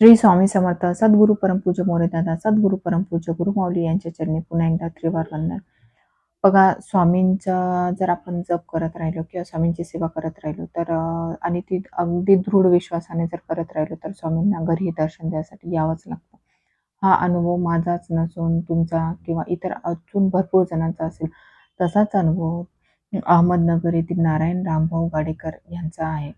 श्री स्वामी समर्थ सद्गुरू परमपूज्य मोरेदादा सद्गुरु परमपूज्य गुरुमाऊली यांच्या चरणी पुन्हा एकदा त्रिवार वंदन. बघा स्वामींचा जर आपण जप करत राहिलो किंवा स्वामींची सेवा करत राहिलो तर आणि ती अगदी दृढ विश्वासाने जर करत राहिलो तर स्वामींना घरी दर्शन द्यायसाठी यावंच लागतं. हा अनुभव माझाच नसून तुमचा किंवा इतर अजून भरपूर जणांचा असेल तसाच अनुभव अहमदनगर येथील नारायण रामभाऊ गाडेकर यांचा आहे.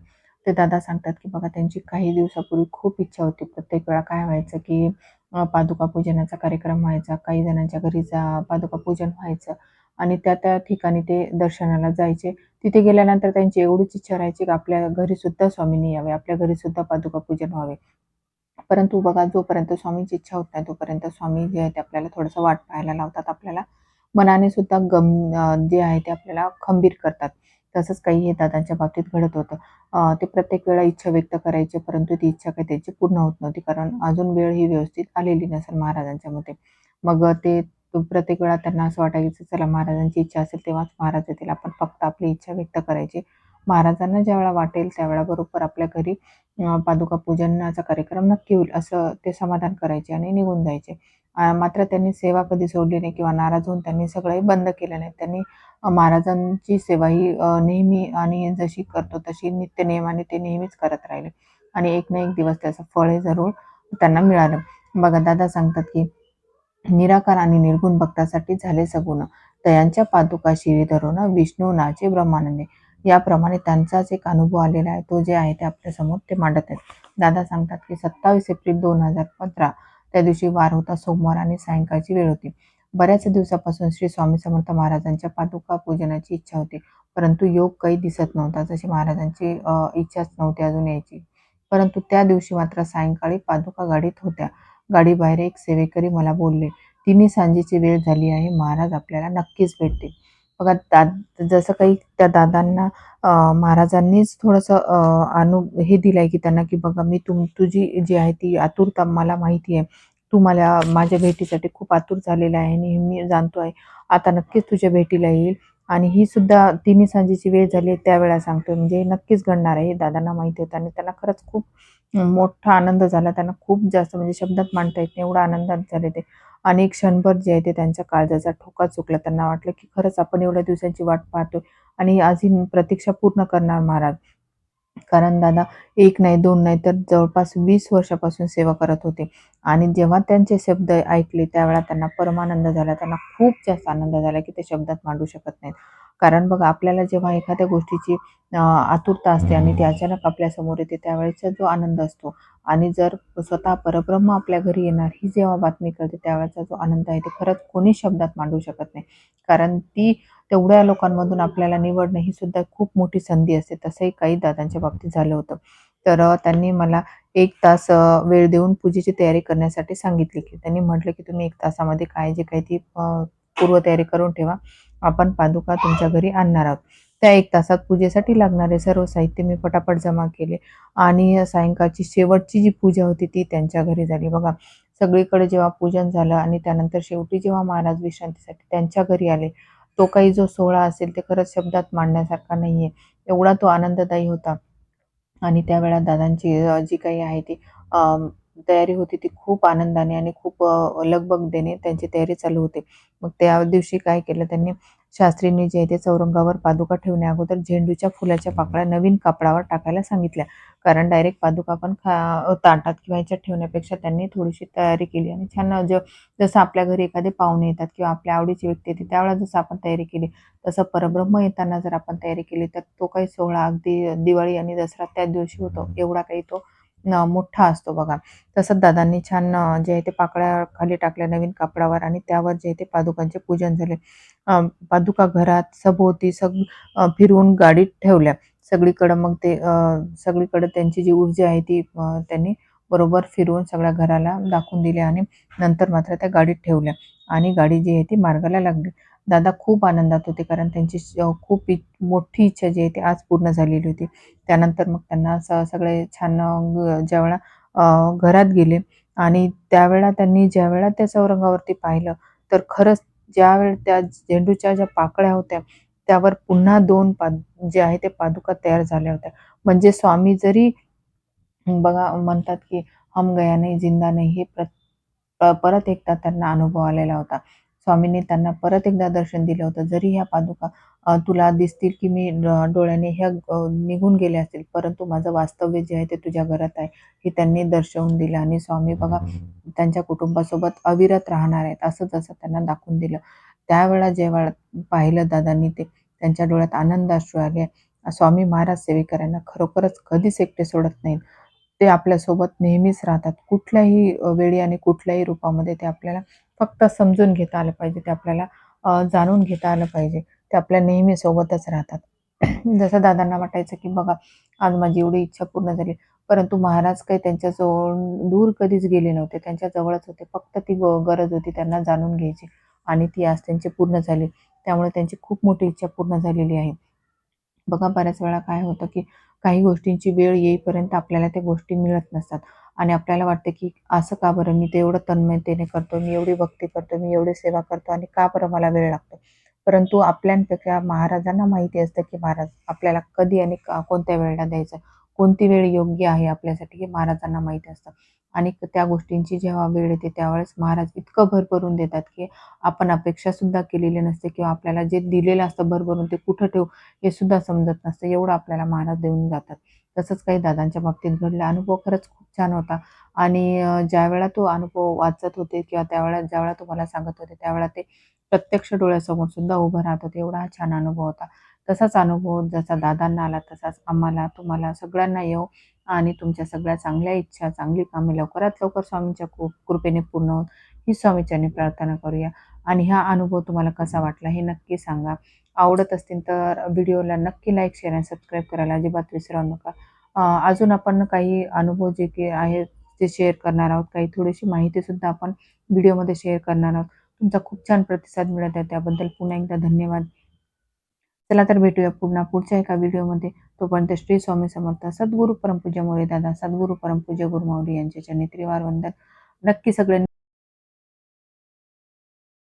ते दादा सांगतात की बघा त्यांची काही दिवसापूर्वी खूप इच्छा होती. प्रत्येक वेळा काय व्हायचं की पादुका पूजनाचा कार्यक्रम व्हायचा काही जणांच्या घरी जा पादुका पूजन व्हायचं आणि त्या त्या ठिकाणी ते दर्शनाला जायचे. तिथे गेल्यानंतर त्यांची एवढीच इच्छा राहायची की आपल्या घरी सुद्धा स्वामींनी यावे आपल्या घरी सुद्धा पादुका पूजन व्हावे. परंतु बघा जोपर्यंत स्वामींची इच्छा होत नाही तोपर्यंत स्वामी जे आहे ते आपल्याला थोडंसं वाट पाहायला लावतात. आपल्याला मनाने सुद्धा गम जे आहे ते आपल्याला खंबीर करतात. तसंच काही हे दादांच्या बाबतीत घडत होतं. ते प्रत्येक वेळा इच्छा व्यक्त करायचे परंतु ती इच्छा काही त्यांची पूर्ण होत नव्हती कारण अजून वेळ ही व्यवस्थित आलेली नसेल महाराजांच्या मते. मग ते प्रत्येक वेळा त्यांना असं वाटायचं चला महाराजांची इच्छा असेल तेव्हाच महाराज येतील. आपण फक्त आपली इच्छा व्यक्त करायची. महाराजांना ज्यावेळा वाटेल त्यावेळा बरोबर आपल्या घरी पादुका पूजनाचा कार्यक्रम नक्की होईल असं ते समाधान करायचे आणि निघून जायचे. मात्र त्यांनी सेवा कधी सोडली नाही किंवा नाराज होऊन त्यांनी सगळंही बंद केलं नाही. त्यांनी महाराजांची सेवा ही नेहमी आणि जशी करतो तशी नित्य नियमाने ते नेहमीच करत राहिले. आणि एक ना एक दिवस त्याचं फळ हे जरूर त्यांना मिळालं. बघा दादा सांगतात की निराकार आणि निर्गुण भक्तासाठी झाले सगुण. तयांच्या पादुका शिरी धरून विष्णू नाचे ब्रह्मानंदे याप्रमाणे त्यांचाच एक अनुभव आलेला आहे. तो जे आहे ते आपल्यासमोर ते मांडत आहेत. दादा सांगतात की सत्तावीस एप्रिल दोन हजार पंधरा त्या दिवशी वार होता सोमवार आणि सायंकाळची वेळ होती. बऱ्याच दिवसापासून श्री स्वामी समर्थ महाराजांच्या पादुका पूजनाची इच्छा होती परंतु योग काही दिसत नव्हता जशी महाराजांची इच्छाच नव्हती अजून यायची. परंतु त्या दिवशी मात्र सायंकाळी पादुका गाडीत होत्या. गाडीबाहेर एक सेवेकरी मला बोलले तिन्ही सांजेची वेळ झाली आहे महाराज आपल्याला नक्कीच भेटतील. बघा दाद जसं काही त्या दादांना महाराजांनीच थोडंसं अनु हे दिलंय की त्यांना की बघा मी तुम तुझी जी आहे ती आतुरता मला माहिती आहे. तू मला माझ्या भेटीसाठी खूप आतुर झालेला आहे आणि मी जाणतो आहे आता नक्कीच तुझ्या भेटीला येईल. आणि ही सुद्धा तिन्ही सांजेची वेळ झाली आहे त्यावेळा सांगतोय. म्हणजे नक्कीच घडणार आहे हे दादांना माहिती होतं आणि त्यांना खरंच खूप मोठा आनंद झाला. त्यांना खूप जास्त म्हणजे शब्दात मांडता येत नाही एवढा आनंदात झाले ते. आणि क्षणभर जे आहे ते त्यांच्या काळजाचा ठोका चुकला. त्यांना वाटलं की खरंच आपण एवढ्या दिवसांची वाट पाहतोय आणि आज ही प्रतीक्षा पूर्ण करणार महाराज. कारण दादा एक नाही दोन नाही तर जवळपास वीस वर्षापासून सेवा करत होते. आणि जेव्हा त्यांचे शब्द ऐकले त्यावेळा त्यांना परमानंद झाला. त्यांना खूप जास्त आनंद झाला की ते शब्दात मांडू शकत नाहीत. कारण बघा आपल्याला जेव्हा एखाद्या गोष्टीची आतुरता असते आणि ती अचानक आपल्यासमोर येते त्यावेळेचा जो आनंद असतो. आणि जर स्वतः परब्रह्म आपल्या घरी येणार ही जेव्हा बातमी कळते त्यावेळेचा जो आनंद आहे ते खरंच कोणी शब्दात मांडू शकत नाही. कारण ती तेवढ्या लोकांमधून आपल्याला निवडणं ही सुद्धा खूप मोठी संधी असते. तसंही काही दादांच्या बाबतीत झालं होतं. तर त्यांनी मला एक तास वेळ देऊन पूजेची तयारी करण्यासाठी सांगितली की त्यांनी म्हटलं की तुम्ही एक तासामध्ये काय जे काही ती पूर्वतयारी करून ठेवा. आपण पादुका तुमच्या घरी आणणार आहोत. त्या एक तासात पूजेसाठी लागणारे सर्व साहित्य मी पटापट जमा केले आणि सायंकाळची शेवटची जी पूजा होती ती त्यांच्या घरी झाली. बघा सगळीकडे जेव्हा पूजन झालं आणि त्यानंतर शेवटी जेव्हा महाराज विश्रांतीसाठी त्यांच्या घरी आले तो काही जो सोहळा असेल ते खरंच शब्दात मांडण्यासारखा नाहीये. एवढा तो आनंददायी होता. आणि त्यावेळा दादांची जी काही आहे ती तयारी होती ती खूप आनंदाने आणि खूप लगबग देणे त्यांची तयारी चालू होते. मग त्या दिवशी काय केलं त्यांनी शास्त्रींनी जे आहे ते चौरंगावर पादुका ठेवण्या अगोदर झेंडूच्या फुलाच्या पाकळ्या नवीन कापडावर टाकायला सांगितल्या. कारण डायरेक्ट पादुका पण खा ताटात किंवा याच्यात ठेवण्यापेक्षा त्यांनी थोडीशी तयारी केली आणि छान ज जसं आपल्या घरी एखादे पाहुणे येतात किंवा आपल्या आवडीची व्यक्ती येते त्यावेळेला जसं आपण तयारी केली तसं परब्रह्म येताना जर आपण तयारी केली तर तो काही सोहळा अगदी दिवाळी आणि दसरा त्याच दिवशी होतो एवढा काही तो मोठा असतो बघा. तसंच दादांनी छान जे आहे ते पाकळ्या खाली टाकल्या नवीन कापडावर आणि त्यावर जे आहे ते पादुकांचे पूजन झाले. पादुका घरात सभोवती सग फिरवून गाडीत ठेवल्या. सगळीकडं मग ते सगळीकडं सगळीकडे त्यांची जी ऊर्जा आहे ती त्यांनी बरोबर फिरवून सगळ्या घराला दाखवून दिले आणि नंतर मात्र त्या गाडीत ठेवल्या. आणि गाडी जी आहे ती मार्गाला लागली. दादा खूप आनंदात होते कारण त्यांची खूप इ- मोठी इच्छा जी आहे ती आज पूर्ण झालेली होती. त्यानंतर मग त्यांना स- सगळे छान ज्यावेळा घरात गेले आणि त्यावेळा त्यांनी ज्यावेळा त्या चौरंगावरती पाहिलं तर खरंच ज्यावेळी त्या झेंडूच्या ज्या पाकळ्या होत्या त्यावर पुन्हा दोन पाद जे आहे ते पादुका तयार झाल्या होत्या. म्हणजे स्वामी जरी बघा म्हणतात की हम गया नाही जिंदा नाही हे प्र परत एकदा त्यांना अनुभव आलेला होता. स्वामींनी त्यांना परत एकदा दर्शन दिलं होतं. जरी ह्या पादुका तुला दिसतील की मी ड- डोळ्याने ह्या निघून गेले असतील परंतु माझं वास्तव्य जे आहे ते तुझ्या घरात आहे हे त्यांनी दर्शवून दिलं. आणि स्वामी बघा त्यांच्या कुटुंबासोबत अविरत राहणार आहेत असं जसं त्यांना दाखवून दिलं. त्यावेळा जेव्हा पाहिलं दादांनी ते त्यांच्या डोळ्यात आनंद अश्रू आले. स्वामी महाराज सेवेकरांना खरोखरच कधीच एकटे सोडत नाहीत. ते आपल्यासोबत नेहमीच राहतात. कुठल्याही वेळी आणि कुठल्याही रूपामध्ये ते आपल्याला फक्त समजून घेता आलं पाहिजे ते आपल्याला जाणून घेता आलं पाहिजे. ते आपल्या नेहमी सोबतच राहतात. जसं दादांना वाटायचं की बघा आज माझी एवढी इच्छा पूर्ण झाली. परंतु महाराज काही त्यांच्याजवळ दूर कधीच गेले नव्हते. त्यांच्या जवळच होते. फक्त ती ग- गरज होती त्यांना जाणून घ्यायची. आणि ती आज त्यांची पूर्ण झाली. त्यामुळे त्यांची खूप मोठी इच्छा पूर्ण झालेली आहे. बघा बऱ्याच वेळा काय होतं की काही गोष्टींची वेळ येईपर्यंत आपल्याला त्या गोष्टी मिळत नसतात. आणि आपल्याला वाटतं की असं का बरं मी ते एवढं तन्मयतेने करतो मी एवढी भक्ती करतो मी एवढी सेवा करतो आणि का बरं मला वेळ लागतो? परंतु आपल्यापेक्षा महाराजांना माहिती असतं की महाराज आपल्याला कधी आणि का- कोणत्या वेळेला द्यायचं? कोणती वेळ योग्य आहे आपल्यासाठी हे महाराजांना माहीत असतं. आणि त्या गोष्टींची जेव्हा वेळ येते त्यावेळेस महाराज इतकं भरभरून देतात की आपण अपेक्षा सुद्धा केलेली नसते किंवा आपल्याला जे दिलेलं असतं भरभरून ते कुठं ठेवू हे सुद्धा समजत नसतं. एवढं आपल्याला महाराज देऊन जातात. तसंच काही दादांच्या बाबतीत घडला. अनुभव खरंच खूप छान होता. आणि अं, ज्यावेळेला तो अनुभव वाचत होते किंवा त्यावेळेला ज्यावेळा तुम्हाला सांगत होते त्यावेळेला ते प्रत्यक्ष डोळ्यासमोर सुद्धा उभं राहत होते. एवढा हा छान अनुभव होता. तसाच अनुभव जसा दादांना आला तसाच आम्हाला तुम्हाला सगळ्यांना येऊ आणि तुमच्या सगळ्या चांगल्या इच्छा चांगली कामे लवकरात लवकर स्वामींच्या कृ- कृपेने पूर्ण होत ही स्वामीच्याने प्रार्थना करूया. आणि हा अनुभव तुम्हाला कसा वाटला हे नक्की सांगा. आवडत असतील तर व्हिडिओला नक्की लाईक शेअर आणि सबस्क्राईब करायला अजिबात विसरू नका. अजून आपण काही अनुभव जे की आहेत ते शेअर करणार आहोत. काही थोडीशी माहितीसुद्धा आपण व्हिडिओमध्ये शेअर करणार आहोत. तुमचा खूप छान प्रतिसाद मिळत आहे. त्याबद्दल पुन्हा एकदा धन्यवाद. चला तर भेटूया पुन्हा पुढच्या एका व्हिडिओमध्ये तोपर्यंत श्री स्वामी समर्थ सद्गुरु परमपूज्य मोरे दादा सद्गुरु परमपूज्य गुरुमाऊली यांच्या चरणी त्रिवार वंदन नक्की सगळ्यांनी